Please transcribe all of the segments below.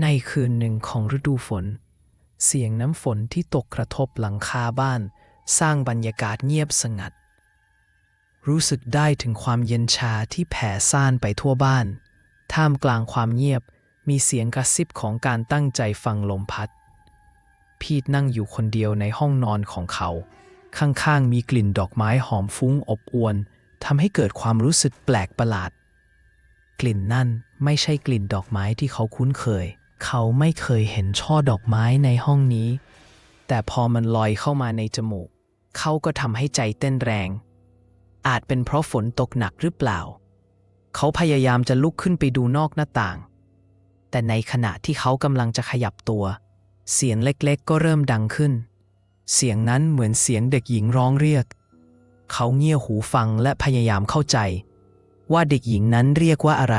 ในคืนหนึ่งของฤดูฝน เสียงน้ำฝนที่ตกกระทบหลังคาบ้าน สร้างบรรยากาศเงียบสงัด รู้สึกได้ถึงความเย็นชาที่แผ่ซ่านไปทั่วบ้าน ท่ามกลางความเงียบมีเสียงกระซิบของการตั้งใจฟังลมพัด พีทนั่งอยู่คนเดียวในห้องนอนของเขา ข้างๆ มีกลิ่นดอกไม้หอมฟุ้งอบอวนทำให้เกิดความรู้สึกแปลกประหลาด กลิ่นนั่นไม่ใช่กลิ่นดอกไม้ที่เขาคุ้นเคย เขาไม่เคยเห็นช่อดอกไม้ในห้องนี้ แต่พอมันลอยเข้ามาในจมูก เขาก็ทำให้ใจเต้นแรง อาจเป็นเพราะฝนตกหนักหรือเปล่า เขาพยายามจะลุกขึ้นไปดูนอกหน้าต่าง แต่ในขณะที่เขากำลังจะขยับตัว เสียงเล็กๆ ก็เริ่มดังขึ้น เสียงนั้นเหมือนเสียงเด็กหญิงร้องเรียก เขาเงี่ยหูฟังและพยายามเข้าใจ ว่าเด็กหญิงนั้นเรียกว่าอะไร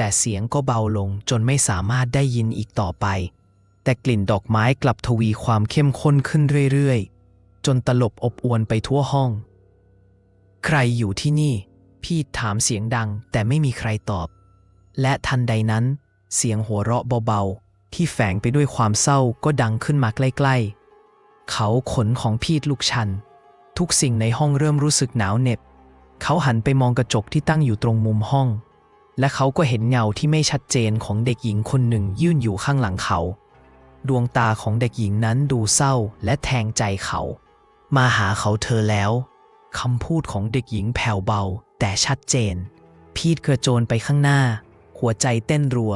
แต่เสียงก็เบาลงจนไม่สามารถได้ยินอีกต่อไป แต่กลิ่นดอกไม้กลับทวีความเข้มข้นขึ้นเรื่อยๆ จนตลบอบอวนไปทั่วห้อง ใครอยู่ที่นี่ พี่ถามเสียงดังแต่ไม่มีใครตอบ และทันใดนั้น เสียงหัวเราะเบาๆ ที่แฝงไปด้วยความเศร้าก็ดังขึ้นมาใกล้ๆ เขาขนของพีทลูกชัน ทุกสิ่งในห้องเริ่มรู้สึกหนาวเหน็บ เขาหันไปมองกระจกที่ตั้งอยู่ตรงมุมห้อง และเขาก็เห็นเงาที่ไม่ชัดเจนของเด็กหญิงคนหนึ่งยื่นอยู่ข้างหลังเขา ดวงตาของเด็กหญิงนั้นดูเศร้าและแทงใจเขา มาหาเขาเธอแล้วคำพูดของเด็กหญิงแผ่วเบา แต่ชัดเจน พีทกระโจนไปข้างหน้า หัวใจเต้นรัว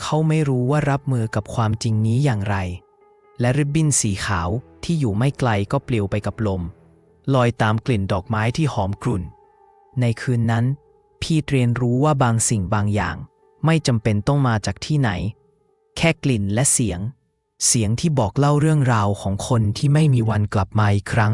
เขาไม่รู้ว่ารับมือกับความจริงนี้อย่างไร และริบบิ้นสีขาวที่อยู่ไม่ไกลก็ปลิวไปกับลม ลอยตามกลิ่นดอกไม้ที่หอมกรุ่น ในคืนนั้น พี่เรียนรู้ว่าบางสิ่งบางอย่าง ไม่จำเป็นต้องมาจากที่ไหน แค่กลิ่นและเสียง เสียงที่บอกเล่าเรื่องราวของคนที่ไม่มีวันกลับมาอีกครั้ง